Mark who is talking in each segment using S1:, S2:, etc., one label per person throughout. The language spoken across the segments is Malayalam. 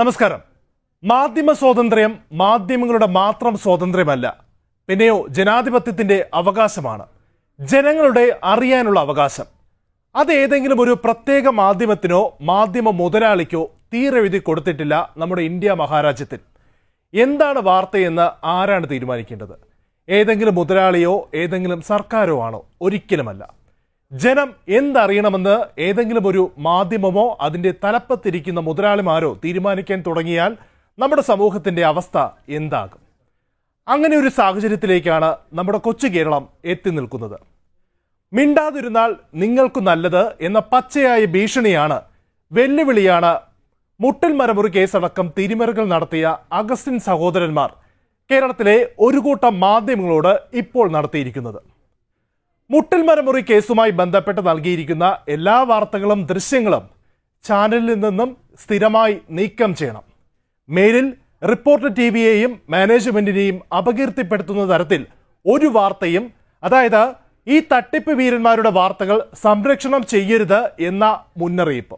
S1: നമസ്കാരം. മാധ്യമ സ്വാതന്ത്ര്യം മാധ്യമങ്ങളുടെ മാത്രം സ്വാതന്ത്ര്യമല്ല. പിന്നെയോ ജനാധിപത്യത്തിന്റെ അവകാശമാണ്. ജനങ്ങളുടെ അറിയാനുള്ള അവകാശം. അത് ഏതെങ്കിലും ഒരു പ്രത്യേക മാധ്യമത്തിനോ മാധ്യമ മുതലാളിക്കോ തീരെഴുതി കൊടുത്തിട്ടില്ല നമ്മുടെ ഇന്ത്യ മഹാരാജ്യത്തിൽ. എന്താണ് വാർത്തയെന്ന് ആരാണ് തീരുമാനിക്കേണ്ടത്? ഏതെങ്കിലും മുതലാളിയോ ഏതെങ്കിലും സർക്കാരോ ആണോ? ഒരിക്കലുമല്ല. ജനം എന്തറിയണമെന്ന് ഏതെങ്കിലും ഒരു മാധ്യമമോ അതിന്റെ തലപ്പത്തിരിക്കുന്ന മുതലാളിമാരോ തീരുമാനിക്കാൻ തുടങ്ങിയാൽ നമ്മുടെ സമൂഹത്തിന്റെ അവസ്ഥ എന്താകും? അങ്ങനെ ഒരു സാഹചര്യത്തിലേക്കാണ് നമ്മുടെ കൊച്ചു കേരളം എത്തി നിൽക്കുന്നത്. മിണ്ടാതിരുന്നാൽ നിങ്ങൾക്ക് നല്ലത് എന്ന പച്ചയായ ഭീഷണിയാണ് വെല്ലുവിളിയാണ് മുട്ടൽ മരമുറി കേസടക്കം തിരിമറികൾ നടത്തിയ അഗസ്റ്റിൻ സഹോദരന്മാർ കേരളത്തിലെ ഒരു കൂട്ടം മാധ്യമങ്ങളോട് ഇപ്പോൾ നടത്തിയിരിക്കുന്നത്. മുട്ടൽ മരമുറി കേസുമായി ബന്ധപ്പെട്ട് നൽകിയിരിക്കുന്ന എല്ലാ വാർത്തകളും ദൃശ്യങ്ങളും ചാനലിൽ നിന്നും സ്ഥിരമായി നീക്കം ചെയ്യണം. മേലിൽ റിപ്പോർട്ടർ ടി വിയെയും മാനേജ്മെന്റിനെയും അപകീർത്തിപ്പെടുത്തുന്ന തരത്തിൽ ഒരു വാർത്തയും അതായത് ഈ തട്ടിപ്പ് വീരന്മാരുടെ വാർത്തകൾ സംരക്ഷണം ചെയ്യരുത് എന്ന മുന്നറിയിപ്പ്.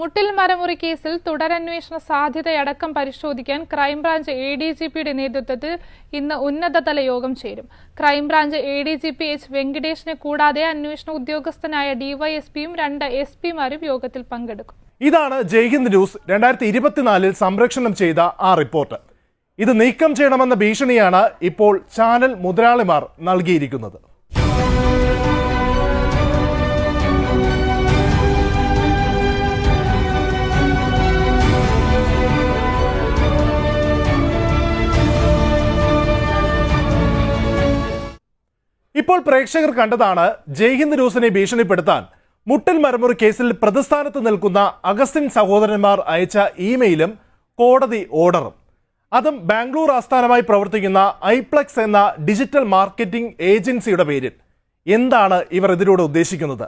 S2: മുട്ടിൽ മരമുറി കേസിൽ തുടരന്വേഷണ സാധ്യതയടക്കം പരിശോധിക്കാൻ ക്രൈംബ്രാഞ്ച് എ ഡി ജി പിയുടെ നേതൃത്വത്തിൽ ഇന്ന് ഉന്നതതല യോഗം ചേരും. Crime branch A D G P H വെങ്കടേഷിനെ കൂടാതെ അന്വേഷണ ഉദ്യോഗസ്ഥനായ ഡിവൈഎസ്പിയും രണ്ട് എസ് പിമാരും യോഗത്തിൽ പങ്കെടുക്കും.
S1: ഇതാണ് ജയ്ഹിന്ദ് ന്യൂസ് രണ്ടായിരത്തി ഇരുപത്തിനാലിൽ സംരക്ഷണം ചെയ്ത ആ റിപ്പോർട്ട്. ഇത് നീക്കം ചെയ്യണമെന്ന ഭീഷണിയാണ് ഇപ്പോൾ ചാനൽ മുതലാളിമാർ നൽകിയിരിക്കുന്നത്. ഇപ്പോൾ പ്രേക്ഷകർ കണ്ടതാണ് ജയ്ഹിന്ദ് ന്യൂസിനെ ഭീഷണിപ്പെടുത്താൻ. മുട്ടൽ മരമുറി കേസിൽ പ്രതിസ്ഥാനത്ത് നിൽക്കുന്ന അഗസ്റ്റിൻ സഹോദരന്മാർ അയച്ച ഇമെയിലും കോടതി ഓർഡറും. അതും ബാംഗ്ലൂർ ആസ്ഥാനമായി പ്രവർത്തിക്കുന്ന ഐപ്ലക്സ് എന്ന ഡിജിറ്റൽ മാർക്കറ്റിംഗ് ഏജൻസിയുടെ പേരിൽ. എന്താണ് ഇവർ ഇതിലൂടെ ഉദ്ദേശിക്കുന്നത്?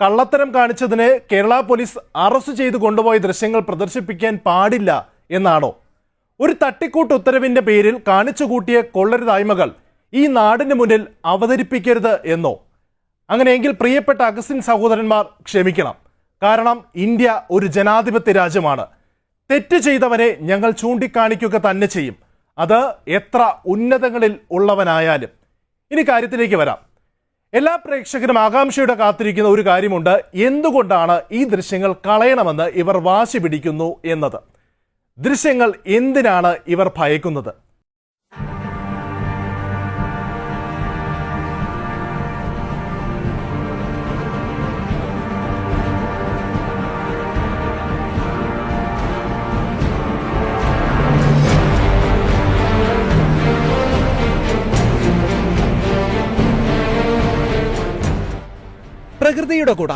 S1: കള്ളത്തരം കാണിച്ചതിന് കേരള പോലീസ് അറസ്റ്റ് ചെയ്ത് കൊണ്ടുപോയ ദൃശ്യങ്ങൾ പ്രദർശിപ്പിക്കാൻ പാടില്ല എന്നാണോ? ഒരു തട്ടിക്കൂട്ട് ഉത്തരവിന്റെ പേരിൽ കാണിച്ചുകൂട്ടിയ കൊള്ളരുതായ്മകൾ ഈ നാടിന് മുന്നിൽ അവതരിപ്പിക്കരുത് എന്നോ. അങ്ങനെയെങ്കിൽ പ്രിയപ്പെട്ട അഗസ്റ്റിൻ സഹോദരന്മാർ ക്ഷമിക്കണം. കാരണം ഇന്ത്യ ഒരു ജനാധിപത്യ രാജ്യമാണ്. തെറ്റ് ചെയ്തവനെ ഞങ്ങൾ ചൂണ്ടിക്കാണിക്കുക തന്നെ ചെയ്യും. അത് എത്ര ഉന്നതങ്ങളിൽ ഉള്ളവനായാലും. ഇനി കാര്യത്തിലേക്ക് വരാം. എല്ലാ പ്രേക്ഷകരും ആകാംക്ഷയുടെ കാത്തിരിക്കുന്ന ഒരു കാര്യമുണ്ട്. എന്തുകൊണ്ടാണ് ഈ ദൃശ്യങ്ങൾ കളയണമെന്ന് ഇവർ വാശി പിടിക്കുന്നു എന്നത്? ദൃശ്യങ്ങൾ എന്തിനാണ് ഇവർ ഭയക്കുന്നത്? പ്രകൃതിയുടെ കൂട.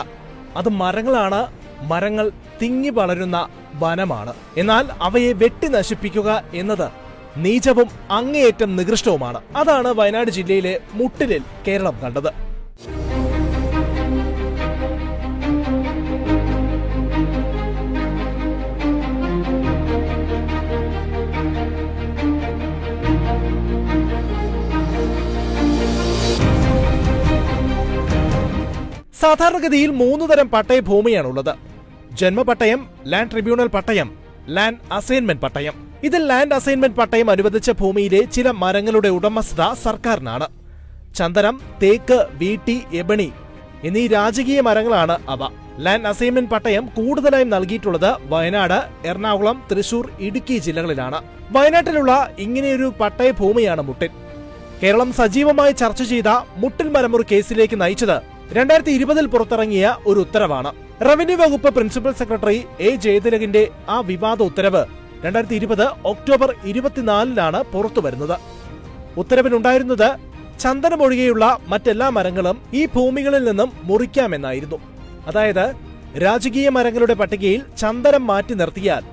S1: അത് മരങ്ങളാണ്. മരങ്ങൾ തിങ്ങി വളരുന്ന വനമാണ്. എന്നാൽ അവയെ വെട്ടി നശിപ്പിക്കുക എന്നത് നീചവും അങ്ങേയറ്റം നികൃഷ്ടവുമാണ്. അതാണ് വയനാട് ജില്ലയിലെ മുട്ടിലിൽ കേരളം കണ്ടത്. സാധാരണഗതിയിൽ മൂന്ന് തരം പട്ടയ ഭൂമിയാണുള്ളത്. ജന്മപട്ടയം ലാൻഡ് ട്രിബ്യൂണൽ പട്ടയം ലാൻഡ് അസൈൻമെന്റ് പട്ടയം. ഇതിൽ ലാൻഡ് അസൈൻമെന്റ് പട്ടയം അനുവദിച്ച ഭൂമിയിലെ ചില മരങ്ങളുടെ ഉടമസ്ഥത സർക്കാരിനാണ്. ചന്ദനം തേക്ക് വീട്ടി എബണി എന്നീ രാജകീയ മരങ്ങളാണ് അവ. ലാൻഡ് അസൈൻമെന്റ് പട്ടയം കൂടുതലായും നൽകിയിട്ടുള്ളത് വയനാട് എറണാകുളം തൃശൂർ ഇടുക്കി ജില്ലകളിലാണ്. വയനാട്ടിലുള്ള ഇങ്ങനെയൊരു പട്ടയ ഭൂമിയാണ് മുട്ടിൽ കേരളം സജീവമായി ചർച്ച ചെയ്ത മുട്ടിൽ മരമുറി കേസിലേക്ക് നയിച്ചത് രണ്ടായിരത്തി ഇരുപതിൽ പുറത്തിറങ്ങിയ ഒരു ഉത്തരവാണ്. റവന്യൂ വകുപ്പ് പ്രിൻസിപ്പൽ സെക്രട്ടറി എ ജയതിലകിന്റെ ആ വിവാദ ഉത്തരവ് രണ്ടായിരത്തി ഇരുപത് ഒക്ടോബർ ഇരുപത്തിനാലിനാണ് പുറത്തുവരുന്നത്. ഉത്തരവിലുണ്ടായിരുന്നത് ചന്ദനമൊഴികെയുള്ള മറ്റെല്ലാ മരങ്ങളും ഈ ഭൂമികളിൽ നിന്നും മുറിക്കാമെന്നായിരുന്നു. അതായത് രാജകീയ മരങ്ങളുടെ പട്ടികയിൽ ചന്ദനം മാറ്റി നിർത്തിയാൽ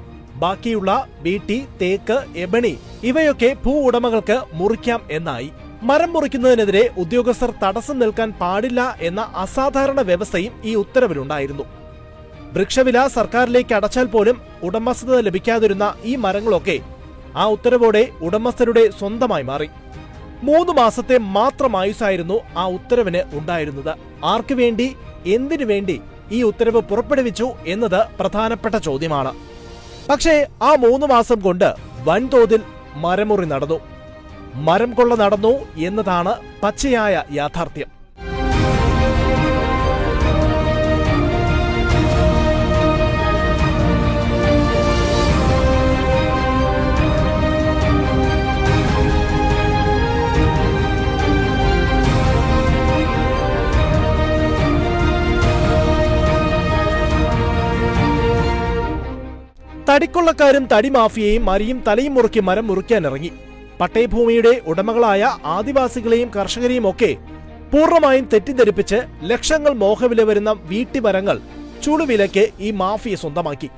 S1: ബാക്കിയുള്ള വീട്ടി തേക്ക് എബണി ഇവയൊക്കെ ഭൂ ഉടമകൾക്ക് മുറിക്കാം എന്നായി. മരം മുറിക്കുന്നതിനെതിരെ ഉദ്യോഗസ്ഥർ തടസ്സം നിൽക്കാൻ പാടില്ല എന്ന അസാധാരണ വ്യവസ്ഥയും ഈ ഉത്തരവിലുണ്ടായിരുന്നു. വൃക്ഷവില സർക്കാരിലേക്ക് അടച്ചാൽ പോലും ഉടമസ്ഥത ലഭിക്കാതിരുന്ന ഈ മരങ്ങളൊക്കെ ആ ഉത്തരവോടെ ഉടമസ്ഥരുടെ സ്വന്തമായി മാറി. മൂന്ന് മാസത്തെ മാത്രം ആയുസായിരുന്നു ആ ഉത്തരവിന് ഉണ്ടായിരുന്നത്. ആർക്കു വേണ്ടി എന്തിനു വേണ്ടി ഈ ഉത്തരവ് പുറപ്പെടുവിച്ചു എന്നത് പ്രധാനപ്പെട്ട ചോദ്യമാണ്. പക്ഷേ ആ മൂന്ന് മാസം കൊണ്ട് വൻതോതിൽ മരമുറി നടന്നു. മരം കൊള്ള നടന്നു എന്നതാണ് പച്ചയായ യാഥാർത്ഥ്യം. തടിക്കൊള്ളക്കാരും തടിമാഫിയയും മരിയും തലയും മുറുക്കി മരം മുറിക്കാനിറങ്ങി പട്ടയഭൂമിയുടെ ഉടമകളായ ആദിവാസികളെയും കർഷകരെയും ഒക്കെ പൂർണമായും തെറ്റിദ്ധരിപ്പിച്ച് ലക്ഷങ്ങൾ മോഹവില വരുന്ന വീട്ടിമരങ്ങൾ ചുളുവിലയ്ക്ക് ഈ മാഫിയ സ്വന്തമാക്കി.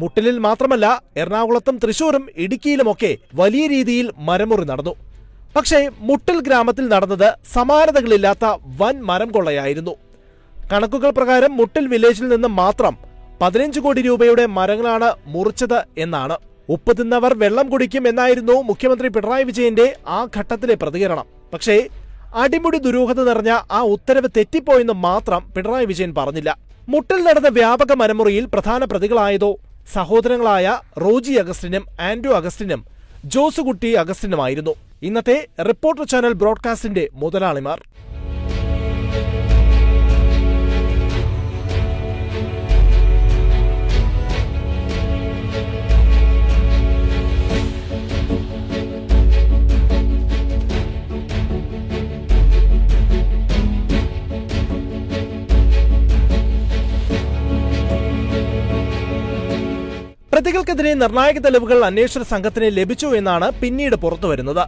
S1: മുട്ടിലിൽ മാത്രമല്ല എറണാകുളത്തും തൃശൂരും ഇടുക്കിയിലുമൊക്കെ വലിയ രീതിയിൽ മരമുറി നടന്നു. പക്ഷേ മുട്ടൽ ഗ്രാമത്തിൽ നടന്നത് സമാനതകളില്ലാത്ത വൻ മരം കൊള്ളയായിരുന്നു. കണക്കുകൾ പ്രകാരം മുട്ടിൽ വില്ലേജിൽ നിന്ന് മാത്രം പതിനഞ്ച് കോടി രൂപയുടെ മരങ്ങളാണ് മുറിച്ചത് എന്നാണ്. ഉപ്പ് തിന്നവർ വെള്ളം കുടിക്കും എന്നായിരുന്നു മുഖ്യമന്ത്രി പിണറായി വിജയന്റെ ആ ഘട്ടത്തിലെ പ്രതികരണം. പക്ഷേ അടിമുടി ദുരൂഹത നിറഞ്ഞ ആ ഉത്തരവ് തെറ്റിപ്പോയെന്ന് മാത്രം പിണറായി വിജയൻ പറഞ്ഞില്ല. മുട്ടിൽ നടന്ന വ്യാപക മരമുറിയിൽ പ്രധാന പ്രതികളായതോ സഹോദരങ്ങളായ റോജി അഗസ്റ്റിനും ആൻഡ്രു അഗസ്റ്റിനും ജോസുകുട്ടി അഗസ്റ്റിനുമായിരുന്നു. ഇന്നത്തെ റിപ്പോർട്ടർ ചാനൽ ബ്രോഡ്കാസ്റ്റിന്റെ മുതലാളിമാർ. പ്രതികൾക്കെതിരെ നിർണായക തെളിവുകൾ അന്വേഷണ സംഘത്തിന് ലഭിച്ചു എന്നാണ് പിന്നീട് പുറത്തുവരുന്നത്.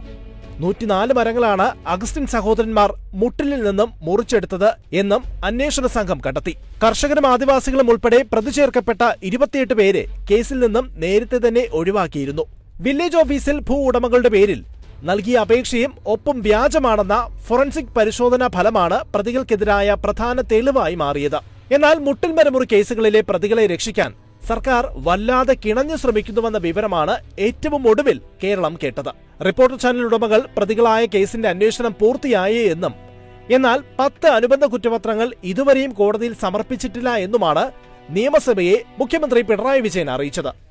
S1: നൂറ്റിനാല് മരങ്ങളാണ് അഗസ്റ്റിൻ സഹോദരന്മാർ മുട്ടിലിൽ നിന്നും മുറിച്ചെടുത്തത് എന്നും അന്വേഷണ സംഘം കണ്ടെത്തി. കർഷകരും ആദിവാസികളും ഉൾപ്പെടെ പ്രതി ചേർക്കപ്പെട്ട ഇരുപത്തിയെട്ട് പേരെ കേസിൽ നിന്നും നേരത്തെ തന്നെ ഒഴിവാക്കിയിരുന്നു. വില്ലേജ് ഓഫീസിൽ ഭൂ ഉടമകളുടെ പേരിൽ നൽകിയ അപേക്ഷയും ഒപ്പം വ്യാജമാണെന്ന ഫോറൻസിക് പരിശോധനാ ഫലമാണ് പ്രതികൾക്കെതിരായ പ്രധാന തെളിവായി മാറിയത്. എന്നാൽ മുട്ടിൽ മരമുറി കേസുകളിലെ പ്രതികളെ രക്ഷിക്കാൻ സർക്കാർ വല്ലാതെ കിണഞ്ഞു ശ്രമിക്കുന്നുവെന്ന വിവരമാണ് ഏറ്റവും ഒടുവിൽ കേരളം കേട്ടത്. റിപ്പോർട്ടർ ചാനൽ ഉടമകൾ പ്രതികളായ കേസിന്റെ അന്വേഷണം പൂർത്തിയായേ എന്നും എന്നാൽ പത്ത് അനുബന്ധ കുറ്റപത്രങ്ങൾ ഇതുവരെയും കോടതിയിൽ സമർപ്പിച്ചിട്ടില്ല എന്നുമാണ് നിയമസഭയെ മുഖ്യമന്ത്രി പിണറായി വിജയൻ അറിയിച്ചത്.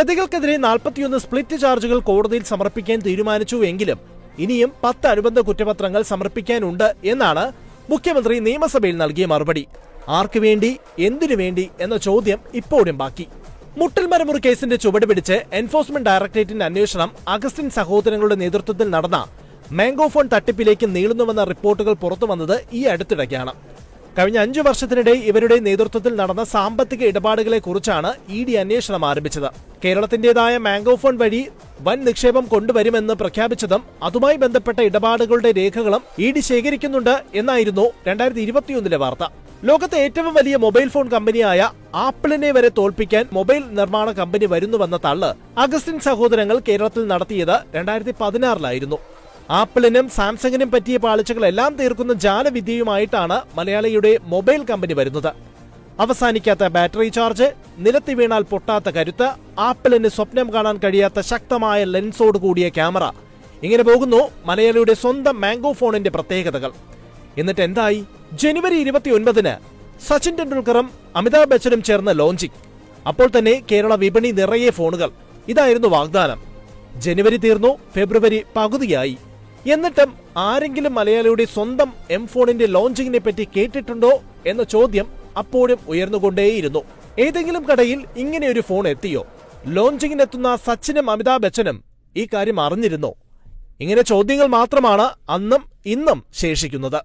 S1: പ്രതികൾക്കെതിരെ നാൽപ്പത്തിയൊന്ന് സ്പ്ലിറ്റ് ചാർജുകൾ കോടതിയിൽ സമർപ്പിക്കാൻ തീരുമാനിച്ചു എങ്കിലും ഇനിയും പത്ത് അനുബന്ധ കുറ്റപത്രങ്ങൾ സമർപ്പിക്കാനുണ്ട് എന്നാണ് മുഖ്യമന്ത്രി നിയമസഭയിൽ നൽകിയ മറുപടി. ആർക്കു വേണ്ടി എന്തിനു വേണ്ടി എന്ന ചോദ്യം ഇപ്പോഴും ബാക്കി. മുട്ടൽ മരമുറി കേസിന്റെ ചുവട് പിടിച്ച് എൻഫോഴ്സ്മെന്റ് ഡയറക്ടറേറ്റിന്റെ അന്വേഷണം അഗസ്റ്റിൻ സഹോദരങ്ങളുടെ നേതൃത്വത്തിൽ നടന്ന മാംഗോഫോൺ തട്ടിപ്പിലേക്ക് നീളുന്നുവെന്ന റിപ്പോർട്ടുകൾ പുറത്തുവന്നത് ഈ അടുത്തിടയ്ക്കാണ് കഴിഞ്ഞ അഞ്ചു വർഷത്തിനിടെ ഇവരുടെ നേതൃത്വത്തിൽ നടന്ന സാമ്പത്തിക ഇടപാടുകളെക്കുറിച്ചാണ് ഇ ഡി അന്വേഷണം ആരംഭിച്ചത്. കേരളത്തിന്റേതായ മാംഗോ ഫോൺ വഴി വൻ നിക്ഷേപം കൊണ്ടുവരുമെന്ന് പ്രഖ്യാപിച്ചതും അതുമായി ബന്ധപ്പെട്ട ഇടപാടുകളുടെ രേഖകളും ഇ ഡി ശേഖരിക്കുന്നുണ്ട് എന്നായിരുന്നു രണ്ടായിരത്തി ഇരുപത്തിയൊന്നിലെ വാർത്ത. ലോകത്തെ ഏറ്റവും വലിയ മൊബൈൽ ഫോൺ കമ്പനിയായ ആപ്പിളിനെ വരെ തോൽപ്പിക്കാൻ മൊബൈൽ നിർമ്മാണ കമ്പനി വരുന്നുവെന്ന തള്ള് അഗസ്റ്റിൻ സഹോദരങ്ങൾ കേരളത്തിൽ നടത്തിയത് രണ്ടായിരത്തി പതിനാറിലായിരുന്നു. ആപ്പിളിനും സാംസങ്ങിനും പറ്റിയ പാളിച്ചകളെല്ലാം തീർക്കുന്ന ജാലവിദ്യയുമായിട്ടാണ് മലയാളിയുടെ മൊബൈൽ കമ്പനി വരുന്നത്. അവസാനിക്കാത്ത ബാറ്ററി ചാർജ് നിലത്തി വീണാൽ പൊട്ടാത്ത കരുത്ത് ആപ്പിളിന് സ്വപ്നം കാണാൻ കഴിയാത്ത ശക്തമായ ലെൻസോട് കൂടിയ ക്യാമറ. ഇങ്ങനെ പോകുന്നു മലയാളിയുടെ സ്വന്തം മാംഗോ ഫോണിന്റെ പ്രത്യേകതകൾ. എന്നിട്ട് എന്തായി? ജനുവരി ഇരുപത്തി ഒൻപതിന് സച്ചിൻ ടെണ്ടുൽക്കറും അമിതാഭ് ബച്ചനും ചേർന്ന് ലോഞ്ചിങ്. അപ്പോൾ തന്നെ കേരള വിപണി നിറയെ ഫോണുകൾ. ഇതായിരുന്നു വാഗ്ദാനം. ജനുവരി തീർന്നു ഫെബ്രുവരി പകുതിയായി. എന്നിട്ടും ആരെങ്കിലും മലയാളിയുടെ സ്വന്തം എം ഫോണിന്റെ ലോഞ്ചിങ്ങിനെ പറ്റി കേട്ടിട്ടുണ്ടോ എന്ന ചോദ്യം അപ്പോഴും ഉയർന്നുകൊണ്ടേയിരുന്നു. ഏതെങ്കിലും കടയിൽ ഇങ്ങനെ ഒരു ഫോൺ എത്തിയോ? ലോഞ്ചിങ്ങിനെത്തുന്ന സച്ചിനും അമിതാഭ് ബച്ചനും ഈ കാര്യം അറിഞ്ഞിരുന്നോ? ഇങ്ങനെ ചോദ്യങ്ങൾ മാത്രമാണ് അന്നും ഇന്നും ശേഷിക്കുന്നത്.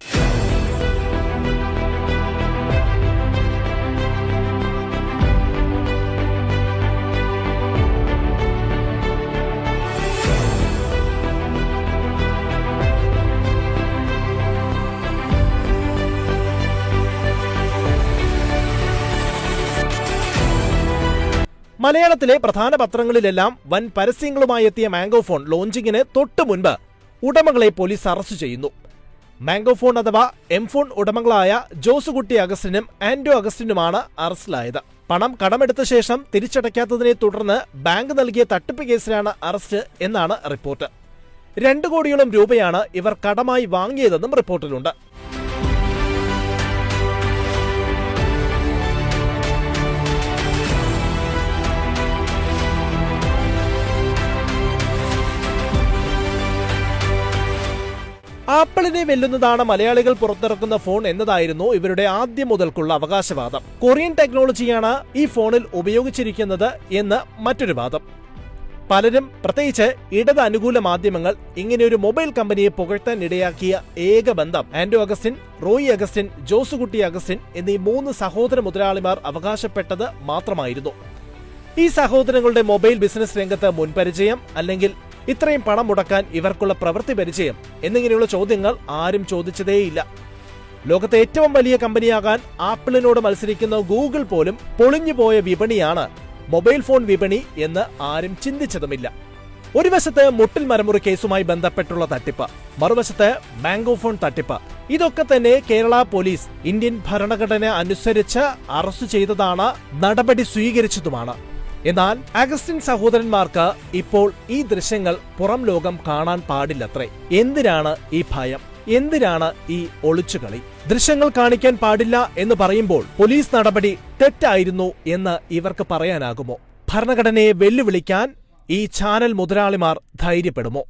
S1: മലയാളത്തിലെ പ്രധാന പത്രങ്ങളിലെല്ലാം വൻ പരസ്യങ്ങളുമായി എത്തിയ മാംഗോ ഫോൺ ലോഞ്ചിങ്ങിന് തൊട്ടു മുൻപ് ഉടമകളെ പോലീസ് അറസ്റ്റ് ചെയ്യുന്നു. മാംഗോ ഫോൺ അഥവാ എം ഫോൺ ഉടമകളായ ജോസുകുട്ടി അഗസ്റ്റിനും ആൻഡോ അഗസ്റ്റിനുമാണ് അറസ്റ്റിലായത്. പണം കടമെടുത്ത ശേഷം തിരിച്ചടയ്ക്കാത്തതിനെ തുടർന്ന് ബാങ്ക് നൽകിയ തട്ടിപ്പ് കേസിലാണ് അറസ്റ്റ് എന്നാണ് റിപ്പോർട്ട്. രണ്ടു കോടിയോളം രൂപയാണ് ഇവർ കടമായി വാങ്ങിയതെന്നും റിപ്പോർട്ടിലുണ്ട്. ആപ്പിളിനെ വെല്ലുന്നതാണ് മലയാളികൾ പുറത്തിറക്കുന്ന ഫോൺ എന്നതായിരുന്നു ഇവരുടെ ആദ്യം മുതൽക്കുള്ള അവകാശവാദം. കൊറിയൻ ടെക്നോളജിയാണ് ഈ ഫോണിൽ ഉപയോഗിച്ചിരിക്കുന്നത് എന്ന് മറ്റൊരു വാദം. പലരും പ്രത്യേകിച്ച് ഇടത് അനുകൂല മാധ്യമങ്ങൾ ഇങ്ങനെയൊരു മൊബൈൽ കമ്പനിയെ പുകഴ്ത്താൻ ഇടയാക്കിയ ഏക ബന്ധം ആൻഡോ അഗസ്റ്റിൻ റോയി അഗസ്റ്റിൻ ജോസുകുട്ടി അഗസ്റ്റിൻ എന്നീ മൂന്ന് സഹോദര മുതലാളിമാർ അവകാശപ്പെട്ടത് മാത്രമായിരുന്നു. ഈ സഹോദരങ്ങളുടെ മൊബൈൽ ബിസിനസ് രംഗത്ത് മുൻപരിചയം അല്ലെങ്കിൽ ഇത്രയും പണം മുടക്കാൻ ഇവർക്കുള്ള പ്രവൃത്തി പരിചയം എന്നിങ്ങനെയുള്ള ചോദ്യങ്ങൾ ആരും ചോദിച്ചതേയില്ല. ലോകത്തെ ഏറ്റവും വലിയ കമ്പനിയാകാൻ ആപ്പിളിനോട് മത്സരിക്കുന്ന ഗൂഗിൾ പോലും പൊളിഞ്ഞുപോയ വിപണിയാണ് മൊബൈൽ ഫോൺ വിപണി എന്ന് ആരും ചിന്തിച്ചതുമില്ല. ഒരു വശത്ത് മുട്ടിൽ മരമുറി കേസുമായി ബന്ധപ്പെട്ടുള്ള തട്ടിപ്പ് മറുവശത്ത് മാംഗോ ഫോൺ തട്ടിപ്പ്. ഇതൊക്കെ തന്നെ കേരള പോലീസ് ഇന്ത്യൻ ഭരണഘടന അനുസരിച്ച് അറസ്റ്റ് ചെയ്തതാണ് നടപടി സ്വീകരിച്ചതുമാണ്. എന്നാൽ അഗസ്റ്റിൻ സഹോദരന്മാർക്ക് ഇപ്പോൾ ഈ ദൃശ്യങ്ങൾ പുറം ലോകം കാണാൻ പാടില്ലത്രേ. എന്തിനാണ് ഈ ഭയം? എന്തിനാണ് ഈ ഒളിച്ചുകളി? ദൃശ്യങ്ങൾ കാണിക്കാൻ പാടില്ല എന്ന് പറയുമ്പോൾ പോലീസ് നടപടി തെറ്റായിരുന്നു എന്ന് ഇവർക്ക് പറയാനാകുമോ? ഭരണഘടനയെ വെല്ലുവിളിക്കാൻ ഈ ചാനൽ മുതലാളിമാർ ധൈര്യപ്പെടുമോ?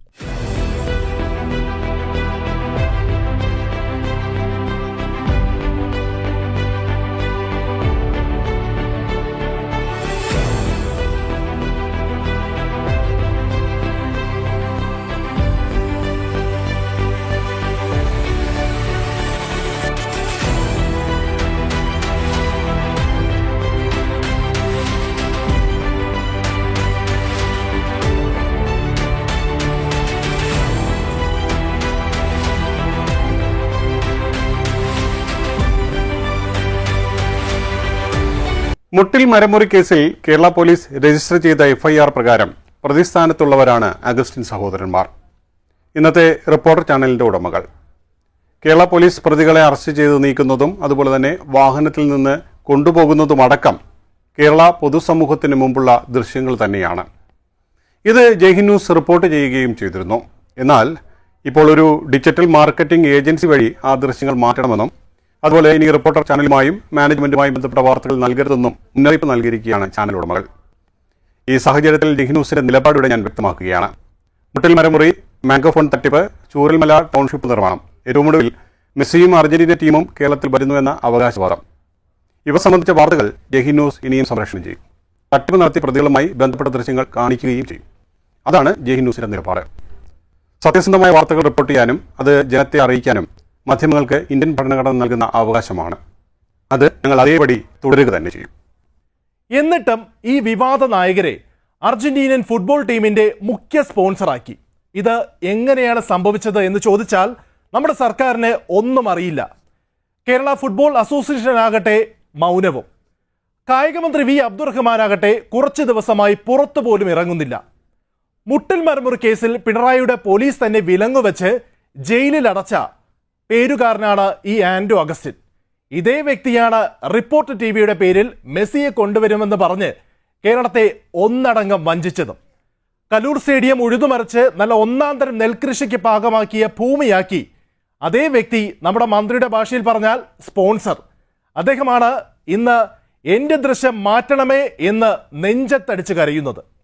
S3: മുട്ടിൽ മരമുറി കേസിൽ കേരള പോലീസ് രജിസ്റ്റർ ചെയ്ത എഫ്ഐആർ പ്രകാരം പ്രതിസ്ഥാനത്തുള്ളവരാണ് അഗസ്റ്റിൻ സഹോദരന്മാർ. ഇന്നത്തെ റിപ്പോർട്ടർ ചാനലിന്റെ ഉടമകൾ. കേരള പോലീസ് പ്രതികളെ അറസ്റ്റ് ചെയ്ത് നീക്കുന്നതും അതുപോലെ തന്നെ വാഹനത്തിൽ നിന്ന് കൊണ്ടുപോകുന്നതുമടക്കം കേരള പൊതുസമൂഹത്തിന് മുമ്പുള്ള ദൃശ്യങ്ങൾ തന്നെയാണ്. ഇത് ജയ്ഹി ന്യൂസ് റിപ്പോർട്ട് ചെയ്യുകയും ചെയ്തിരുന്നു. എന്നാൽ ഇപ്പോൾ ഒരു ഡിജിറ്റൽ മാർക്കറ്റിംഗ് ഏജൻസി വഴി ആ ദൃശ്യങ്ങൾ മാറ്റണമെന്നും അതുപോലെ ഇനി റിപ്പോർട്ടർ ചാനലുമായും മാനേജ്മെന്റുമായും ബന്ധപ്പെട്ട വാർത്തകൾ നൽകരുതെന്നും മുന്നറിയിപ്പ് നൽകിയിരിക്കുകയാണ് ചാനൽ ഉടമകൾ. ഈ സാഹചര്യത്തിൽ ന്യൂസിന്റെ നിലപാടിവിടെ ഞാൻ വ്യക്തമാക്കുകയാണ്. മുട്ടിൽ മരമുറി മാങ്കോഫോൺ തട്ടിപ്പ് ചൂരൽമല ടൗൺഷിപ്പ് നിർമ്മാണം ഏറ്റവും ഒടുവിൽ മെസ്സിയും അർജന്റീന ടീമും കേരളത്തിൽ വരുന്നുവെന്ന അവകാശവാദം. ഇവ സംബന്ധിച്ച വാർത്തകൾ ഡൽഹി ന്യൂസ് ഇനിയും സംപ്രേഷണം ചെയ്യും. തട്ടിപ്പ് നടത്തിയ പ്രതികളുമായി ബന്ധപ്പെട്ട ദൃശ്യങ്ങൾ കാണിക്കുകയും ചെയ്യും. അതാണ് ജെഹി ന്യൂസിന്റെ നിലപാട്. സത്യസന്ധമായ വാർത്തകൾ റിപ്പോർട്ട് ചെയ്യാനും അത് ജനത്തെ അറിയിക്കാനും മാധ്യമങ്ങൾക്ക് ഇന്ത്യൻ ഭരണഘടന നൽകുന്ന അവകാശമാണ്. അത് ഞങ്ങൾ അതേപടി തുടരുക തന്നെ ചെയ്യും.
S1: എന്നിട്ടും ഈ വിവാദ നായകരെ അർജന്റീനൻ ഫുട്ബോൾ ടീമിന്റെ മുഖ്യ സ്പോൺസറാക്കി. ഇത് എങ്ങനെയാണ് സംഭവിച്ചത് എന്ന് ചോദിച്ചാൽ നമ്മുടെ സർക്കാരിന് ഒന്നും അറിയില്ല. കേരള ഫുട്ബോൾ അസോസിയേഷൻ ആകട്ടെ മൗനവും. കായികമന്ത്രി വി. അബ്ദുറഹ്മാനാകട്ടെ കുറച്ച് ദിവസമായി പുറത്തു പോലും ഇറങ്ങുന്നില്ല. മുട്ടിൽ മരമുറി കേസിൽ പിണറായിയുടെ പോലീസ് തന്നെ വിലങ്ങുവെച്ച് ജയിലിൽ അടച്ച പേരുകാരനാണ് ഈ ആൻഡോ അഗസ്റ്റിൻ. ഇതേ വ്യക്തിയാണ് റിപ്പോർട്ട് ടി വിയുടെ പേരിൽ മെസ്സിയെ കൊണ്ടുവരുമെന്ന് പറഞ്ഞ് കേരളത്തെ ഒന്നടങ്കം വഞ്ചിച്ചതും. കലൂർ സ്റ്റേഡിയം ഉഴുതുമറിച്ച് നല്ല ഒന്നാം തരം നെൽകൃഷിക്ക് പാകമാക്കിയ ഭൂമിയാക്കി അതേ വ്യക്തി നമ്മുടെ മന്ത്രിയുടെ ഭാഷയിൽ പറഞ്ഞാൽ സ്പോൺസർ. അദ്ദേഹമാണ് ഇന്ന് എന്റെ ദൃശ്യം മാറ്റണമേ എന്ന് നെഞ്ചത്തടിച്ച് കരയുന്നത്.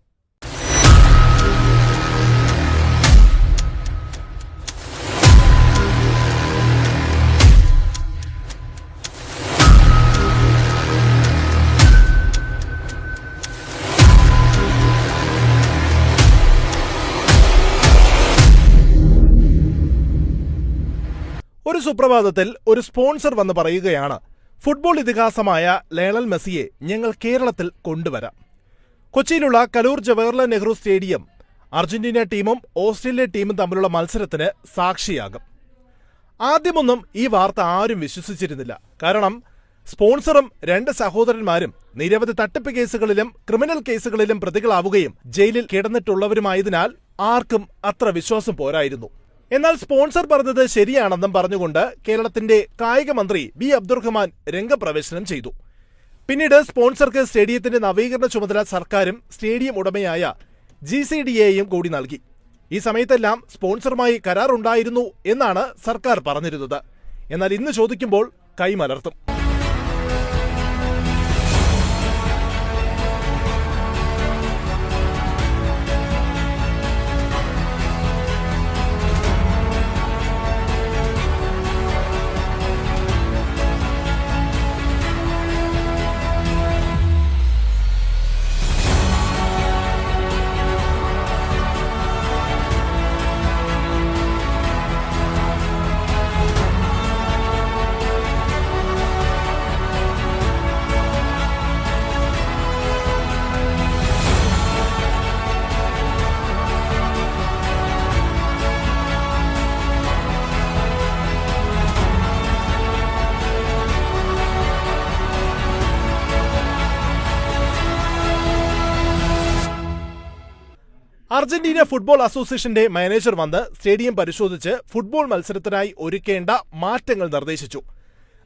S1: സുപ്രഭാതത്തിൽ ഒരു സ്പോൺസർ വന്ന് പറയുകയാണ് ഫുട്ബോൾ ഇതിഹാസമായ ലേണൽ മെസ്സിയെ ഞങ്ങൾ കേരളത്തിൽ കൊണ്ടുവരാം. കൊച്ചിയിലുള്ള കലൂർ ജവഹർലാൽ നെഹ്റു സ്റ്റേഡിയം അർജന്റീന ടീമും ഓസ്ട്രേലിയ ടീമും തമ്മിലുള്ള മത്സരത്തിന് സാക്ഷിയാകും. ആദ്യമൊന്നും ഈ വാർത്ത ആരും വിശ്വസിച്ചിരുന്നില്ല. കാരണം സ്പോൺസറും രണ്ട് സഹോദരന്മാരും നിരവധി തട്ടിപ്പ് കേസുകളിലും ക്രിമിനൽ കേസുകളിലും പ്രതികളാവുകയും ജയിലിൽ കിടന്നിട്ടുള്ളവരുമായതിനാൽ ആർക്കും അത്ര വിശ്വാസം പോരായിരുന്നു. എന്നാൽ സ്പോൺസർ പറഞ്ഞത് ശരിയാണെന്നും പറഞ്ഞുകൊണ്ട് കേരളത്തിന്റെ കായിക മന്ത്രി ബി അബ്ദുറഹ്മാൻ രംഗപ്രവേശനം ചെയ്തു. പിന്നീട് സ്പോൺസർക്ക് സ്റ്റേഡിയത്തിന്റെ നവീകരണ ചുമതല സർക്കാരും സ്റ്റേഡിയം ഉടമയായ ജി സി ഡി എയും കൂടി നൽകി. ഈ സമയത്തെല്ലാം സ്പോൺസറുമായി കരാറുണ്ടായിരുന്നു എന്നാണ് സർക്കാർ പറഞ്ഞിരുന്നത്. എന്നാൽ ഇന്ന് ചോദിക്കുമ്പോൾ കൈമലർത്തും. അർജന്റീന ഫുട്ബോൾ അസോസിയേഷന്റെ മാനേജർ വന്ന് സ്റ്റേഡിയം പരിശോധിച്ച് ഫുട്ബോൾ മത്സരത്തിനായി ഒരുക്കേണ്ട മാറ്റങ്ങൾ നിർദ്ദേശിച്ചു.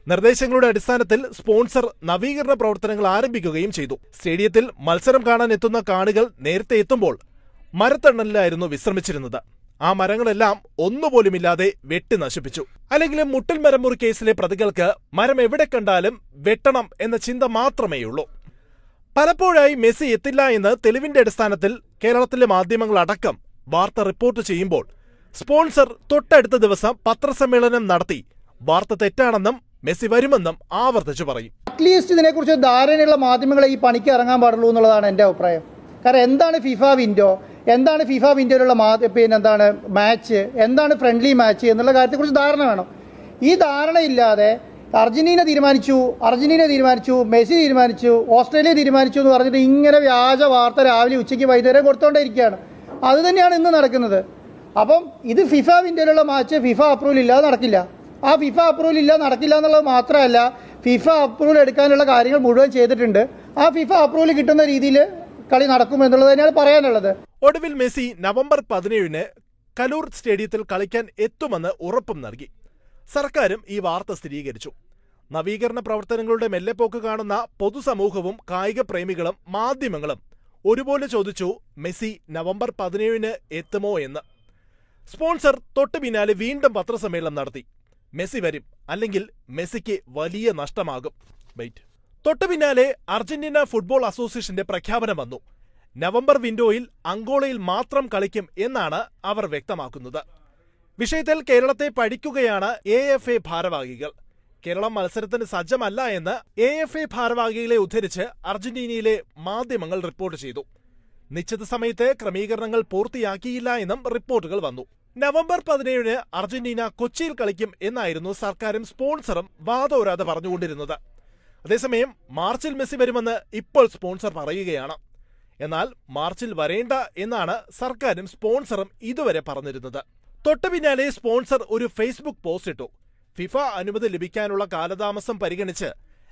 S1: നിർദ്ദേശങ്ങളുടെ അടിസ്ഥാനത്തിൽ സ്പോൺസർ നവീകരണ പ്രവർത്തനങ്ങൾ ആരംഭിക്കുകയും ചെയ്തു. സ്റ്റേഡിയത്തിൽ മത്സരം കാണാൻ എത്തുന്ന കാണികൾ നേരത്തെ എത്തുമ്പോൾ മരത്തണലിലായിരുന്നു വിശ്രമിച്ചിരുന്നത്. ആ മരങ്ങളെല്ലാം ഒന്നുപോലുമില്ലാതെ വെട്ടി നശിപ്പിച്ചു. അല്ലെങ്കിലും മുട്ടൽ മരമുറി കേസിലെ പ്രതികൾക്ക് മരം എവിടെ കണ്ടാലും വെട്ടണം എന്ന ചിന്ത മാത്രമേയുള്ളൂ. പലപ്പോഴായി മെസ്സി എത്തില്ല എന്ന് തെളിവിന്റെ അടിസ്ഥാനത്തിൽ കേരളത്തിലെ മാധ്യമങ്ങൾ അടക്കം വാർത്ത റിപ്പോർട്ട് ചെയ്യുമ്പോൾ സ്പോൺസർ തൊട്ടടുത്ത ദിവസം പത്രസമ്മേളനം നടത്തി. വാർത്ത തെറ്റാണെന്നും മെസ്സി വരുമെന്നും ആവർത്തിച്ചു പറയും.
S4: അറ്റ്ലീസ്റ്റ് ഇതിനെക്കുറിച്ച് ധാരണയുള്ള മാധ്യമങ്ങളെ ഈ പണിക്ക് ഇറങ്ങാൻ പാടുള്ളൂ എന്നുള്ളതാണ് എന്റെ അഭിപ്രായം. കാരണം എന്താണ് ഫിഫ വിൻഡോ എന്താണ് ഫിഫ വിൻഡോയിലുള്ള മാ പിന്നെ എന്താണ് മാച്ച് എന്താണ് ഫ്രണ്ട്ലി മാച്ച് എന്നുള്ള കാര്യത്തെക്കുറിച്ച് ധാരണ വേണം. ഈ ധാരണയില്ലാതെ അർജന്റീന തീരുമാനിച്ചു അർജന്റീന തീരുമാനിച്ചു മെസ്സി തീരുമാനിച്ചു ഓസ്ട്രേലിയ തീരുമാനിച്ചു എന്ന് പറഞ്ഞിട്ട് ഇങ്ങനെ വ്യാജ വാർത്ത രാവിലെ ഉച്ചയ്ക്ക് വൈകുന്നേരം കൊടുത്തോണ്ടിരിക്കുകയാണ് അത് തന്നെയാണ് ഇന്ന് നടക്കുന്നത്. അപ്പം ഇത് ഫിഫ വിൻഡോയിലുള്ള മാച്ച് ഫിഫ അപ്രൂവൽ ഇല്ലാതെ നടക്കില്ല. ആ ഫിഫ അപ്രൂവൽ ഇല്ല നടക്കില്ല എന്നുള്ളത് മാത്രമല്ല ഫിഫ അപ്രൂവൽ എടുക്കാനുള്ള കാര്യങ്ങൾ മുഴുവൻ ചെയ്തിട്ടുണ്ട്. ആ ഫിഫ അപ്രൂവൽ കിട്ടുന്ന രീതിയിൽ കളി നടക്കും എന്നുള്ളത് തന്നെയാണ് പറയാനുള്ളത്.
S1: ഒടുവിൽ മെസ്സി നവംബർ പതിനേഴിന് കലൂർ സ്റ്റേഡിയത്തിൽ കളിക്കാൻ എത്തുമെന്ന് ഉറപ്പും നൽകി. സർക്കാരും ഈ വാർത്ത സ്ഥിരീകരിച്ചു. നവീകരണ പ്രവർത്തനങ്ങളുടെ മെല്ലെപ്പോക്ക് കാണുന്ന പൊതുസമൂഹവും കായിക പ്രേമികളും മാധ്യമങ്ങളും ഒരുപോലെ ചോദിച്ചു മെസ്സി നവംബർ പതിനേഴിന് എത്തുമോ എന്ന്. സ്പോൺസർ തൊട്ടു പിന്നാലെ വീണ്ടും പത്രസമ്മേളനം നടത്തി. മെസ്സി വരും അല്ലെങ്കിൽ മെസ്സിക്ക് വലിയ നഷ്ടമാകും. വെയിറ്റ്. തൊട്ടു പിന്നാലെ അർജന്റീന ഫുട്ബോൾ അസോസിയേഷന്റെ പ്രഖ്യാപനം വന്നു. നവംബർ വിൻഡോയിൽ അങ്കോളയിൽ മാത്രം കളിക്കും എന്നാണ് അവർ വ്യക്തമാക്കുന്നത്. വിഷയത്തിൽ കേരളത്തെ പഠിക്കുകയാണ് എ എഫ് എ ഭാരവാഹികൾ. കേരളം മത്സരത്തിന് സജ്ജമല്ല എന്ന് എ എഫ് എ ഭാരവാഹികളെ ഉദ്ധരിച്ച് അർജന്റീനയിലെ മാധ്യമങ്ങൾ റിപ്പോർട്ട് ചെയ്തു. നിശ്ചിത സമയത്ത് ക്രമീകരണങ്ങൾ പൂർത്തിയാക്കിയില്ല എന്നും റിപ്പോർട്ടുകൾ വന്നു. നവംബർ പതിനേഴിന് അർജന്റീന കൊച്ചിയിൽ കളിക്കും എന്നായിരുന്നു സർക്കാരും സ്പോൺസറും വാദോരാതെ പറഞ്ഞുകൊണ്ടിരുന്നത്. അതേസമയം മാർച്ചിൽ മെസ്സി വരുമെന്ന് ഇപ്പോൾ സ്പോൺസർ പറയുകയാണ്. എന്നാൽ മാർച്ചിൽ വരേണ്ട എന്നാണ് സർക്കാരും സ്പോൺസറും ഇതുവരെ പറഞ്ഞിരുന്നത്. തൊട്ടു പിന്നാലെ സ്പോൺസർ ഒരു ഫേസ്ബുക്ക് പോസ്റ്റ് ഇട്ടു. ഫിഫ അനുമതി ലഭിക്കാനുള്ള കാലതാമസം പരിഗണിച്ച്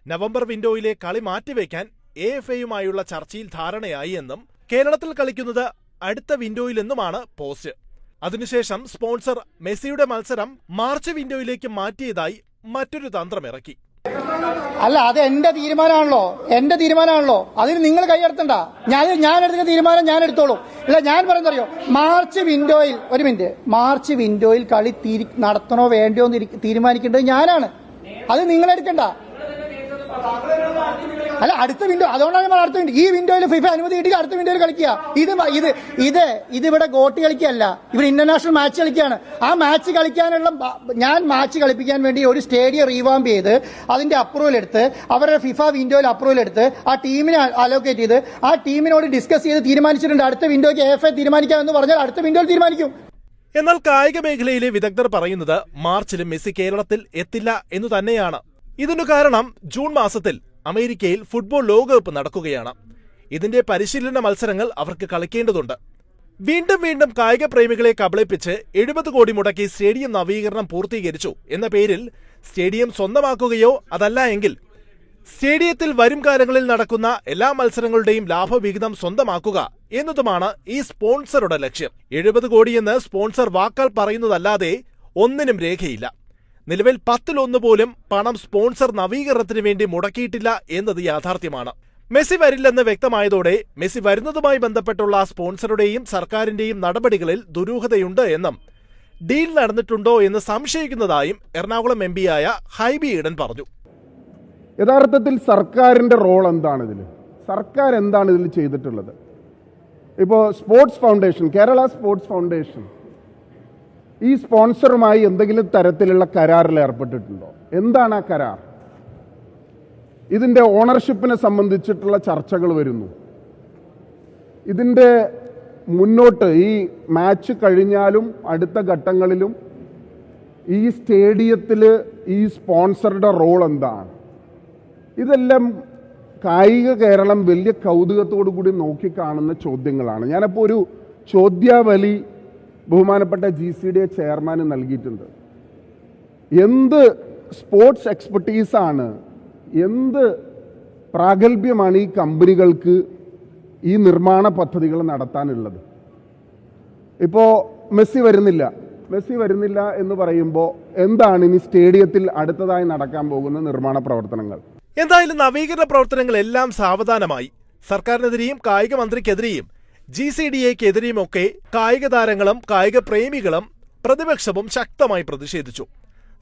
S1: നവംബർ വിൻഡോയിലെ കളി മാറ്റിവെക്കാൻ എ എഫ് എയുമായുള്ള ചർച്ചയിൽ ധാരണയായി എന്നും കേരളത്തിൽ കളിക്കുന്നത് അടുത്ത വിൻഡോയിലെന്നുമാണ് പോസ്റ്റ്. അതിനുശേഷം സ്പോൺസർ മെസ്സിയുടെ മത്സരം മാർച്ച് വിൻഡോയിലേക്ക് മാറ്റിയതായി മറ്റൊരു തന്ത്രമിറക്കി
S4: അല്ല അത് എന്റെ തീരുമാനമാണല്ലോ. എന്റെ തീരുമാനമാണല്ലോ. അതിന് നിങ്ങൾ കൈയടത്തണ്ട. ഞാൻ ഞാൻ എടുക്കുന്ന തീരുമാനം ഞാൻ എടുത്തോളൂ. അല്ല ഞാൻ പറയുന്നറിയോ മാർച്ച് വിൻഡോയിൽ ഒരു മിനിറ്റ്. മാർച്ച് വിൻഡോയിൽ കളി നടത്തണോ വേണ്ടയോ എന്ന് തീരുമാനിക്കേണ്ടത് ഞാനാണ്. അത് നിങ്ങൾ എടുക്കണ്ട. അല്ല അടുത്ത വിൻഡോ അതുകൊണ്ടാണ് നമ്മൾ അടുത്ത വിൻഡോ ഈ വിൻഡോയിൽ ഫിഫ അനുമതി കിട്ടി അടുത്ത വിൻഡോയിൽ കളിക്കുക. ഇത് ഇത് ഇത് ഇത് ഇതിവിടെ ഗോട്ടി കളിക്കുകയല്ല. ഇവിടെ ഇന്റർനാഷണൽ മാച്ച് കളിക്കുകയാണ്. ആ മാച്ച് കളിക്കാനുള്ള ഞാൻ മാച്ച് കളിപ്പിക്കാൻ വേണ്ടി ഒരു സ്റ്റേഡിയം റീവാംപ് ചെയ്ത് അതിന്റെ അപ്രൂവൽ എടുത്ത് അവരുടെ ഫിഫ വിൻഡോയിൽ അപ്രൂവൽ എടുത്ത് ആ ടീമിനെ അലോക്കേറ്റ് ചെയ്ത് ആ ടീമിനോട് ഡിസ്കസ് ചെയ്ത് തീരുമാനിച്ചിട്ടുണ്ട്. അടുത്ത വിൻഡോയ്ക്ക് എഫ് എ തീരുമാനിക്കാമെന്ന് പറഞ്ഞാൽ അടുത്ത വിൻഡോയിൽ തീരുമാനിക്കും.
S1: എന്നാൽ കായിക മേഖലയിലെ വിദഗ്ധർ പറയുന്നത് മാർച്ചിലും മെസ്സി കേരളത്തിൽ എത്തില്ല എന്നു തന്നെയാണ്. ഇതിനു കാരണം ജൂൺ മാസത്തിൽ അമേരിക്കയിൽ ഫുട്ബോൾ ലോകകപ്പ് നടക്കുകയാണ്. ഇതിന്റെ പരിശീലന മത്സരങ്ങൾ അവർക്ക് കളിക്കേണ്ടതുണ്ട്. വീണ്ടും വീണ്ടും കായിക പ്രേമികളെ കബളിപ്പിച്ച് എഴുപത് കോടി മുടക്കി സ്റ്റേഡിയം നവീകരണം പൂർത്തീകരിച്ചു എന്ന പേരിൽ സ്റ്റേഡിയം സ്വന്തമാക്കുകയോ അതല്ല എങ്കിൽ സ്റ്റേഡിയത്തിൽ വരും കാലങ്ങളിൽ നടക്കുന്ന എല്ലാ മത്സരങ്ങളുടെയും ലാഭവിഹിതം സ്വന്തമാക്കുക എന്നതുമാണ് ഈ സ്പോൺസറുടെ ലക്ഷ്യം. എഴുപത് കോടിയെന്ന് സ്പോൺസർ വാക്കാൽ പറയുന്നതല്ലാതെ ഒന്നിനും രേഖയില്ല. നിലവിൽ പത്തിലൊന്ന് പോലും പണം സ്പോൺസർ നവീകരണത്തിന് വേണ്ടി മുടക്കിയിട്ടില്ല എന്നത് യാഥാർത്ഥ്യമാണ്. മെസ്സി വരില്ലെന്ന് വ്യക്തമായതോടെ മെസ്സി വരുന്നതുമായി ബന്ധപ്പെട്ടുള്ള സ്പോൺസറുടെയും സർക്കാരിന്റെയും നടപടികളിൽ ദുരൂഹതയുണ്ട് എന്നും ഡീൽ നടന്നിട്ടുണ്ടോ എന്ന് സംശയിക്കുന്നതായും എറണാകുളം എം പിയായ ഹൈബി ഈഡൻ പറഞ്ഞു.
S5: യഥാർത്ഥത്തിൽ സർക്കാരിന്റെ റോൾ എന്താണ് ഇതിൽ സർക്കാർ എന്താണ് ഇതിൽ ചെയ്തിട്ടുള്ളത്? ഇപ്പോൾ sports foundation Kerala sports foundation ഈ സ്പോൺസറുമായി എന്തെങ്കിലും തരത്തിലുള്ള കരാറിൽ ഏർപ്പെട്ടിട്ടുണ്ടോ? എന്താണ് ആ കരാർ? ഇതിന്റെ ഓണർഷിപ്പിനെ സംബന്ധിച്ചിട്ടുള്ള ചർച്ചകൾ വരുന്നു. ഇതിന്റെ മുന്നോട്ട് ഈ മാച്ച് കഴിഞ്ഞാലും അടുത്ത ഘട്ടങ്ങളിലും ഈ സ്റ്റേഡിയത്തിൽ ഈ സ്പോൺസറുടെ റോൾ എന്താണ്? ഇതെല്ലാം കായിക കേരളം വലിയ കൗതുകത്തോടു കൂടി നോക്കിക്കാണുന്ന ചോദ്യങ്ങളാണ്. ഞാനപ്പോൾ ഒരു ചോദ്യാവലി ബഹുമാനപ്പെട്ട ജി സി ഡി എ ചെയർമാന് നൽകിയിട്ടുണ്ട്. എന്ത് സ്പോർട്സ് എക്സ്പെർട്ടീസാണ് എന്ത് പ്രാഗൽഭ്യമാണ് ഈ കമ്പനികൾക്ക് ഈ നിർമ്മാണ പദ്ധതികൾ നടത്താനുള്ളത്? ഇപ്പോൾ മെസ്സി വരുന്നില്ല. മെസ്സി വരുന്നില്ല എന്ന് പറയുമ്പോൾ എന്താണ് ഇനി സ്റ്റേഡിയത്തിൽ അടുത്തതായി നടക്കാൻ പോകുന്ന നിർമ്മാണ പ്രവർത്തനങ്ങൾ?
S1: എന്തായാലും നവീകരണ പ്രവർത്തനങ്ങൾ എല്ലാം സാവധാനമായി. സർക്കാരിനെതിരെയും കായിക മന്ത്രിക്കെതിരെയും ജി സി ഡി എക്കെതിരെയുമൊക്കെ കായിക താരങ്ങളും കായിക പ്രേമികളും പ്രതിപക്ഷവും ശക്തമായി പ്രതിഷേധിച്ചു.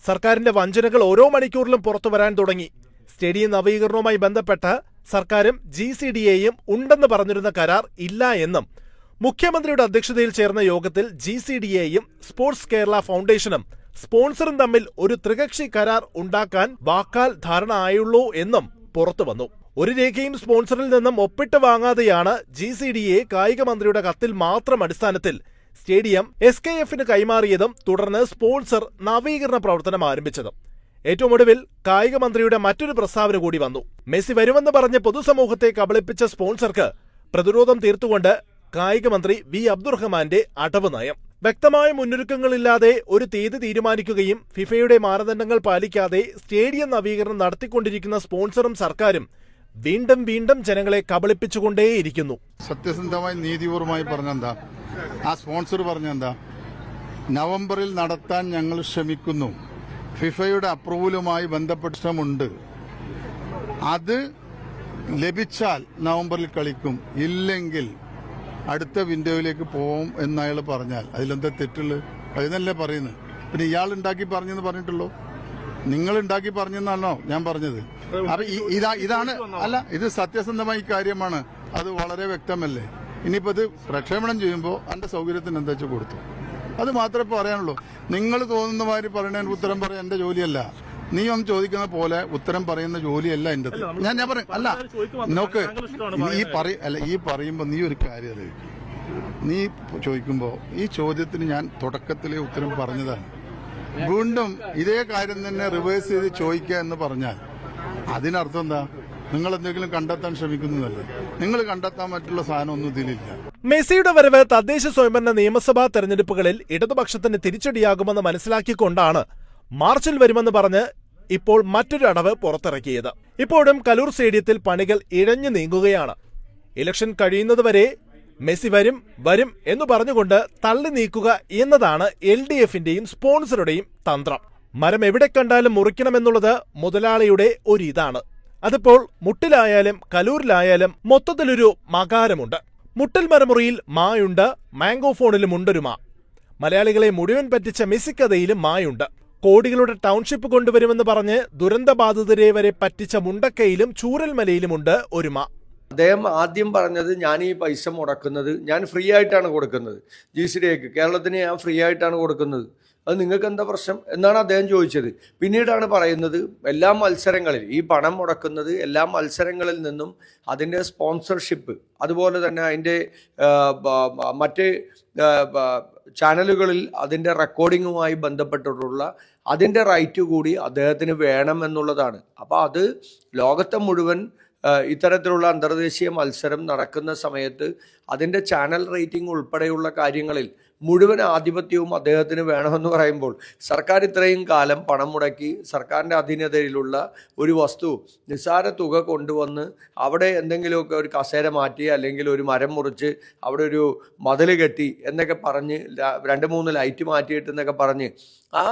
S1: സർക്കാരിന്റെ വഞ്ചനകൾ ഓരോ മണിക്കൂറിലും പുറത്തു വരാൻ തുടങ്ങി. സ്റ്റേഡിയം നവീകരണവുമായി ബന്ധപ്പെട്ട് സർക്കാരും ജി സി ഡി എയും ഉണ്ടെന്ന് പറഞ്ഞിരുന്ന കരാർ ഇല്ല എന്നും മുഖ്യമന്ത്രിയുടെ അധ്യക്ഷതയിൽ ചേർന്ന യോഗത്തിൽ ജി സി ഡി എയും സ്പോർട്സ് കേരള ഫൗണ്ടേഷനും സ്പോൺസറും തമ്മിൽ ഒരു ത്രികക്ഷി കരാർ ഉണ്ടാക്കാൻ വാക്കാൽ ധാരണ ആയുള്ളൂ എന്നും പുറത്തു വന്നു. ഒരു രേഖയും സ്പോൺസറിൽ നിന്നും ഒപ്പിട്ട് വാങ്ങാതെയാണ് ജി സി ഡി എ കായിക മന്ത്രിയുടെ കത്തിൽ മാത്രം അടിസ്ഥാനത്തിൽ സ്റ്റേഡിയം എസ് കെ എഫിന് കൈമാറിയതും തുടർന്ന് സ്പോൺസർ നവീകരണ പ്രവർത്തനം ആരംഭിച്ചതും. ഏറ്റവും ഒടുവിൽ കായിക മന്ത്രിയുടെ മറ്റൊരു പ്രസ്താവന കൂടി വന്നു. മെസ്സി വരുമെന്ന് പറഞ്ഞ് പൊതുസമൂഹത്തെ കബളിപ്പിച്ച സ്പോൺസർക്ക് പ്രതിരോധം തീർത്തുകൊണ്ട് കായിക മന്ത്രി വി അബ്ദുറഹ്മാന്റെ അടവ് നയം. വ്യക്തമായ മുന്നൊരുക്കങ്ങളില്ലാതെ ഒരു തീയതി തീരുമാനിക്കുകയും ഫിഫയുടെ മാനദണ്ഡങ്ങൾ പാലിക്കാതെ സ്റ്റേഡിയം നവീകരണം നടത്തിക്കൊണ്ടിരിക്കുന്ന സ്പോൺസറും സർക്കാരും വീണ്ടും വീണ്ടും ജനങ്ങളെ കബളിപ്പിച്ചുകൊണ്ടേയിരിക്കുന്നു.
S6: സത്യസന്ധമായി നീതിപൂർവമായി പറഞ്ഞെന്താ? ആ സ്പോൺസർ പറഞ്ഞെന്താ? നവംബറിൽ നടത്താൻ ഞങ്ങൾ ശ്രമിക്കുന്നു. ഫിഫയുടെ അപ്രൂവലുമായി ബന്ധപ്പെട്ടതമുണ്ട് അത് ലഭിച്ചാൽ നവംബറിൽ കളിക്കും. ഇല്ലെങ്കിൽ അടുത്ത വിൻഡോയിലേക്ക് പോവും എന്നയാൾ പറഞ്ഞാൽ അതിലെന്താ തെറ്റുള്ളത് അതിനല്ലേ പറയുന്നത്? പിന്നെ ഇയാൾ ഉണ്ടാക്കി പറഞ്ഞെന്ന് പറഞ്ഞിട്ടുള്ളൂ? നിങ്ങൾ ഉണ്ടാക്കി പറഞ്ഞെന്നാണോ ഞാൻ പറഞ്ഞത്? അപ്പൊ ഇതാ ഇതാണ് അല്ല ഇത് സത്യസന്ധമായ കാര്യമാണ്. അത് വളരെ വ്യക്തമല്ലേ? ഇനിയിപ്പോ ഇത് പ്രക്ഷേപണം ചെയ്യുമ്പോൾ എന്റെ സൗകര്യത്തിന് എന്താ വെച്ചാൽ കൊടുത്തു? അത് മാത്രമേ പറയാനുള്ളൂ. നിങ്ങൾ തോന്നുന്ന മാതിരി പറയണ ഉത്തരം പറയാൻ എന്റെ ജോലിയല്ല. നീ ഒന്ന് ചോദിക്കുന്ന പോലെ ഉത്തരം പറയുന്ന ജോലിയല്ല എന്റെ ഞാൻ ഞാൻ പറയും അല്ല നോക്ക് ഈ പറ അല്ല ഈ പറയുമ്പോ നീ ഒരു കാര്യം അറിയിക്കും നീ ചോദിക്കുമ്പോ ഈ ചോദ്യത്തിന് ഞാൻ തുടക്കത്തിലെ ഉത്തരം പറഞ്ഞതാണ്. വീണ്ടും ഇതേ കാര്യം തന്നെ റിവേഴ്സ് ചെയ്ത് ചോദിക്കുക എന്ന് പറഞ്ഞാൽ അതിനർത്ഥം എന്താ? നിങ്ങൾ എന്തെങ്കിലും കണ്ടെത്താൻ ശ്രമിക്കുന്നതല്ലേ? നിങ്ങൾ കണ്ടെത്താൻ പറ്റുള്ള സാധനം ഒന്നും ഇതിലില്ല.
S1: മെസ്സിയുടെ വരവ് തദ്ദേശ സ്വയംഭരണ നിയമസഭാ തെരഞ്ഞെടുപ്പുകളിൽ ഇടതുപക്ഷത്തിന് തിരിച്ചടിയാകുമെന്ന് മനസ്സിലാക്കിക്കൊണ്ടാണ് മാർച്ചിൽ വരുമെന്ന് പറഞ്ഞ് ഇപ്പോൾ മറ്റൊരു അടവ് പുറത്തിറക്കിയത്. ഇപ്പോഴും കലൂർ സ്റ്റേഡിയത്തിൽ പണികൾ ഇഴഞ്ഞു നീങ്ങുകയാണ്. ഇലക്ഷൻ കഴിയുന്നതുവരെ മെസ്സി വരും വരും എന്ന് പറഞ്ഞുകൊണ്ട് തള്ളി നീക്കുക എന്നതാണ് എൽ ഡി എഫിന്റെയും സ്പോൺസറുടെയും തന്ത്രം. മരം എവിടെ കണ്ടാലും മുറിക്കണമെന്നുള്ളത് മുതലാളിയുടെ ഒരു ഇതാണ് അതിപ്പോൾ മുട്ടിലായാലും കലൂരിലായാലും മൊത്തത്തിലൊരു മകാരമുണ്ട്. മുട്ടൽ മരമുറിയിൽ മായുണ്ട് മാംഗോ ഫോണിലും ഉണ്ടൊരു മാ. മലയാളികളെ മുഴുവൻ പറ്റിച്ച മെസ്സിക്കഥയിലും മായുണ്ട്. കോടികളുടെ ടൗൺഷിപ്പ് കൊണ്ടുവരുമെന്ന് പറഞ്ഞ് ദുരന്തബാധിതരെ വരെ പറ്റിച്ച മുണ്ടക്കയിലും ചൂരൽമലയിലുമുണ്ട് ഒരു മാ.
S7: അദ്ദേഹം ആദ്യം പറഞ്ഞത് ഞാൻ ഈ പൈസ മുടക്കുന്നത് ഞാൻ ഫ്രീ ആയിട്ടാണ് കൊടുക്കുന്നത്. ജി സി കേരളത്തിന് ഞാൻ ഫ്രീ ആയിട്ടാണ് കൊടുക്കുന്നത്. അത് നിങ്ങൾക്ക് എന്താ പ്രശ്നം എന്നാണ് അദ്ദേഹം ചോദിച്ചത്. പിന്നീടാണ് പറയുന്നത് എല്ലാ മത്സരങ്ങളിൽ ഈ പണം മുടക്കുന്നത് എല്ലാ മത്സരങ്ങളിൽ നിന്നും അതിന്റെ സ്പോൺസർഷിപ്പ് അതുപോലെ തന്നെ അതിന്റെ മറ്റ് ചാനലുകളിൽ അതിന്റെ റെക്കോർഡിങ്ങുമായി ബന്ധപ്പെട്ടിട്ടുള്ള അതിന്റെ റൈറ്റ് കൂടി അദ്ദേഹത്തിന് വേണമെന്നുള്ളതാണ് അപ്പോൾ അത് ലോകത്തെ മുഴുവൻ ഇത്തരത്തിലുള്ള അന്തർദേശീയ മത്സരം നടക്കുന്ന സമയത്ത് അതിന്റെ ചാനൽ റേറ്റിംഗ് ഉൾപ്പെടെയുള്ള കാര്യങ്ങളിൽ മുഴുവൻ ആധിപത്യവും അദ്ദേഹത്തിന് വേണമെന്ന് പറയുമ്പോൾ സർക്കാർ ഇത്രയും കാലം പണം മുടക്കി സർക്കാരിന്റെ അധീനതയിലുള്ള ഒരു വസ്തു നിസ്സാര തുക കൊണ്ടുവന്ന് അവിടെ എന്തെങ്കിലുമൊക്കെ ഒരു കസേര മാറ്റി അല്ലെങ്കിൽ ഒരു മരം മുറിച്ച് അവിടെ ഒരു മതിൽ കെട്ടി എന്നൊക്കെ പറഞ്ഞ് രണ്ട് മൂന്ന് ലൈറ്റ് മാറ്റിയിട്ട് എന്നൊക്കെ പറഞ്ഞ് ആ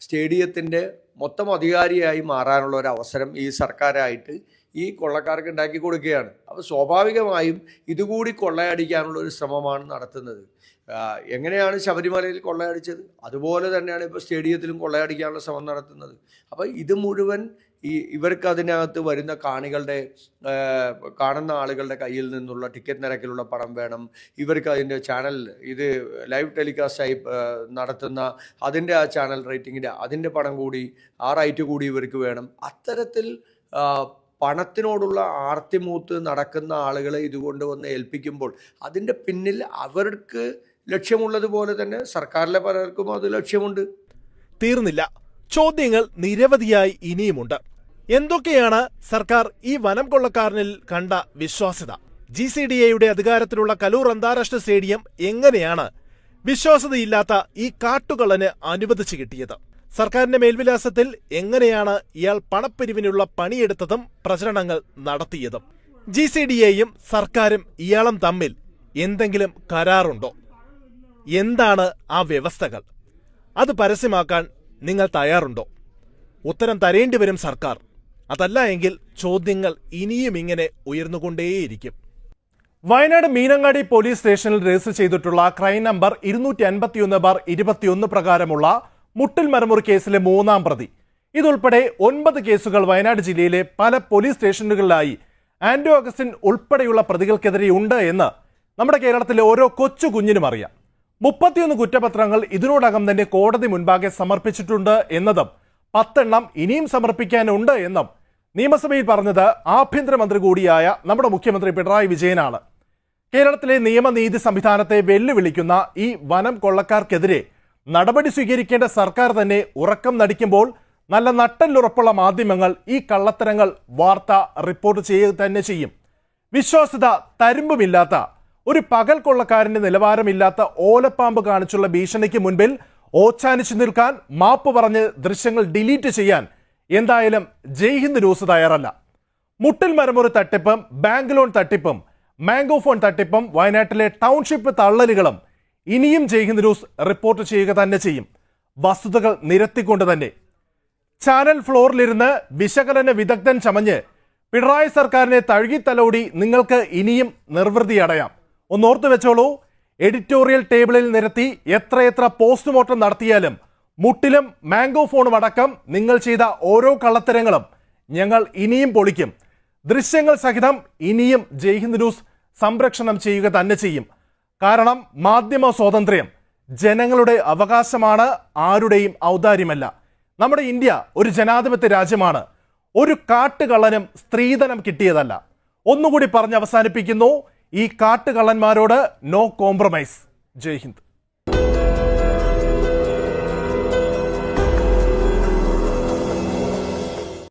S7: സ്റ്റേഡിയത്തിന്റെ മൊത്തം അധികാരിയായി മാറാനുള്ള ഒരു അവസരം ഈ സർക്കാരായിട്ട് ഈ കൊള്ളക്കാർക്ക് ഉണ്ടാക്കി കൊടുക്കുകയാണ്. അപ്പോൾ സ്വാഭാവികമായും ഇതുകൂടി കൊള്ളയടിക്കാനുള്ള ഒരു ശ്രമമാണ് നടത്തുന്നത്. എങ്ങനെയാണ് ശബരിമലയിൽ കൊള്ളയടിച്ചത്? അതുപോലെ തന്നെയാണ് ഇപ്പോൾ സ്റ്റേഡിയത്തിലും കൊള്ളയടിക്കാനുള്ള ശ്രമം നടത്തുന്നത്. അപ്പോൾ ഇത് മുഴുവൻ ഈ ഇവർക്ക് അതിനകത്ത് വരുന്ന കാണികളുടെ കാണുന്ന ആളുകളുടെ കയ്യിൽ നിന്നുള്ള ടിക്കറ്റ് നിരക്കിലുള്ള പണം വേണം. ഇവർക്ക് അതിന്റെ ചാനൽ ഇത് ലൈവ് ടെലികാസ്റ്റായി നടത്തുന്ന അതിന്റെ ആ ചാനൽ റേറ്റിങ്ങിന്റെ അതിന്റെ പണം കൂടി ആ റൈറ്റ് കൂടി ഇവർക്ക് വേണം. അത്തരത്തിൽ പണത്തിനോടുള്ള ആർത്തിമൂത്ത് നടക്കുന്ന ആളുകളെ ഇതുകൊണ്ട് വന്ന് ഏൽപ്പിക്കുമ്പോൾ അതിന്റെ പിന്നിൽ അവർക്ക് ലക്ഷ്യമുള്ളതുപോലെ തന്നെ സർക്കാരിലെ പലർക്കും അത് ലക്ഷ്യമുണ്ട്.
S1: തീർന്നില്ല. ചോദ്യങ്ങൾ നിരവധിയായി ഇനിയുമുണ്ട്. എന്തൊക്കെയാണ് സർക്കാർ ഈ വനം കൊള്ളക്കാരനിൽ കണ്ട വിശ്വാസ്യത? ജി സി ഡി എയുടെ അധികാരത്തിലുള്ള കലൂർ അന്താരാഷ്ട്ര സ്റ്റേഡിയം എങ്ങനെയാണ് വിശ്വാസ്യതയില്ലാത്ത ഈ കാട്ടുകള്ളന് അനുവദിച്ചു കിട്ടിയത്? സർക്കാരിന്റെ മേൽവിലാസത്തിൽ എങ്ങനെയാണ് ഇയാൾ പണപ്പിരിവിനുള്ള പണിയെടുത്തതും പ്രചരണങ്ങൾ നടത്തിയതും? ജി സി ഡി എയും സർക്കാരും ഇയാളും തമ്മിൽ എന്തെങ്കിലും കരാറുണ്ടോ? എന്താണ് ആ വ്യവസ്ഥകൾ? അത് പരസ്യമാക്കാൻ നിങ്ങൾ തയ്യാറുണ്ടോ? ഉത്തരം തരേണ്ടി വരും സർക്കാർ. അതല്ല എങ്കിൽ ചോദ്യങ്ങൾ ഇനിയും ഇങ്ങനെ ഉയർന്നുകൊണ്ടേയിരിക്കും. വയനാട് മീനങ്ങാടി പോലീസ് സ്റ്റേഷനിൽ രജിസ്റ്റർ ചെയ്തിട്ടുള്ള ക്രൈം നമ്പർ ഇരുന്നൂറ്റി അൻപത്തിയൊന്ന് ബാർ ഇരുപത്തിയൊന്ന് പ്രകാരമുള്ള മുട്ടിൽ മരമുറി കേസിലെ മൂന്നാം പ്രതി. ഇതുൾപ്പെടെ ഒൻപത് കേസുകൾ വയനാട് ജില്ലയിലെ പല പോലീസ് സ്റ്റേഷനുകളിലായി ആന്റോ അഗസ്റ്റിൻ ഉൾപ്പെടെയുള്ള പ്രതികൾക്കെതിരെ ഉണ്ട് എന്ന് നമ്മുടെ കേരളത്തിലെ ഓരോ കൊച്ചു കുഞ്ഞിനും അറിയാം. മുപ്പത്തിയൊന്ന് കുറ്റപത്രങ്ങൾ ഇതിനോടകം തന്നെ കോടതി മുൻപാകെ സമർപ്പിച്ചിട്ടുണ്ട് എന്നതും പത്തെണ്ണം ഇനിയും സമർപ്പിക്കാനുണ്ട് എന്നും നിയമസഭയിൽ പറഞ്ഞത് ആഭ്യന്തരമന്ത്രി കൂടിയായ നമ്മുടെ മുഖ്യമന്ത്രി പിണറായി വിജയനാണ്. കേരളത്തിലെ നിയമനീതി സംവിധാനത്തെ വെല്ലുവിളിക്കുന്ന ഈ വനം കൊള്ളക്കാർക്കെതിരെ നടപടി സ്വീകരിക്കേണ്ട സർക്കാർ തന്നെ ഉറക്കം നടിക്കുമ്പോൾ നല്ല നട്ടല്ലുറപ്പുള്ള മാധ്യമങ്ങൾ ഈ കള്ളത്തരങ്ങൾ വാർത്ത റിപ്പോർട്ട് ചെയ്യുക തന്നെ ചെയ്യും. വിശ്വാസ്യത തരുമ്പുമില്ലാത്ത ഒരു പകൽ കൊള്ളക്കാരന്റെ നിലവാരമില്ലാത്ത ഓലപ്പാമ്പ് കാണിച്ചുള്ള ഭീഷണിക്ക് മുൻപിൽ ഓച്ചാനിച്ചു നിൽക്കാൻ മാപ്പ് പറഞ്ഞ് ദൃശ്യങ്ങൾ ഡിലീറ്റ് ചെയ്യാൻ എന്തായാലും ജയ് ഹിന്ദ് ന്യൂസ് തയ്യാറല്ല. മുട്ടിൽ മരമുറി തട്ടിപ്പും ബാങ്ക് ലോൺ തട്ടിപ്പും മാംഗോ ഫോൺ തട്ടിപ്പും വയനാട്ടിലെ ടൗൺഷിപ്പ് തള്ളലുകളും ഇനിയും ജയ് ഹിന്ദ് ന്യൂസ് റിപ്പോർട്ട് ചെയ്യുക തന്നെ ചെയ്യും. വസ്തുതകൾ നിരത്തിക്കൊണ്ട് തന്നെ. ചാനൽ ഫ്ലോറിലിരുന്ന് വിശകലന വിദഗ്ധൻ ചമഞ്ഞ് പിണറായി സർക്കാരിനെ തഴുകിത്തലോടി നിങ്ങൾക്ക് ഇനിയും നിർവൃതി അടയാം. ഒന്നോർത്തു വെച്ചോളൂ. എഡിറ്റോറിയൽ ടേബിളിൽ നിരത്തി എത്രയെത്ര പോസ്റ്റ്മോർട്ടം നടത്തിയാലും മുട്ടിലും മാംഗോ ഫോണും അടക്കം നിങ്ങൾ ചെയ്ത ഓരോ കള്ളത്തരങ്ങളും ഞങ്ങൾ ഇനിയും പൊളിക്കും. ദൃശ്യങ്ങൾ സഹിതം ഇനിയും ജയ്ഹിന്ദ് ന്യൂസ് സംരക്ഷണം ചെയ്യുക തന്നെ ചെയ്യും. കാരണം മാധ്യമ സ്വാതന്ത്ര്യം ജനങ്ങളുടെ അവകാശമാണ് ആരുടെയും ഔദാര്യമല്ല. നമ്മുടെ ഇന്ത്യ ഒരു ജനാധിപത്യ രാജ്യമാണ്. ഒരു കാട്ടുകള്ളനും സ്ത്രീധനം കിട്ടിയതല്ല. ഒന്നുകൂടി പറഞ്ഞ് അവസാനിപ്പിക്കുന്നു. ഈ കാട്ടുകള്ളന്മാരോട് നോ കോംപ്രമൈസ് ജയ് ഹിന്ദ്.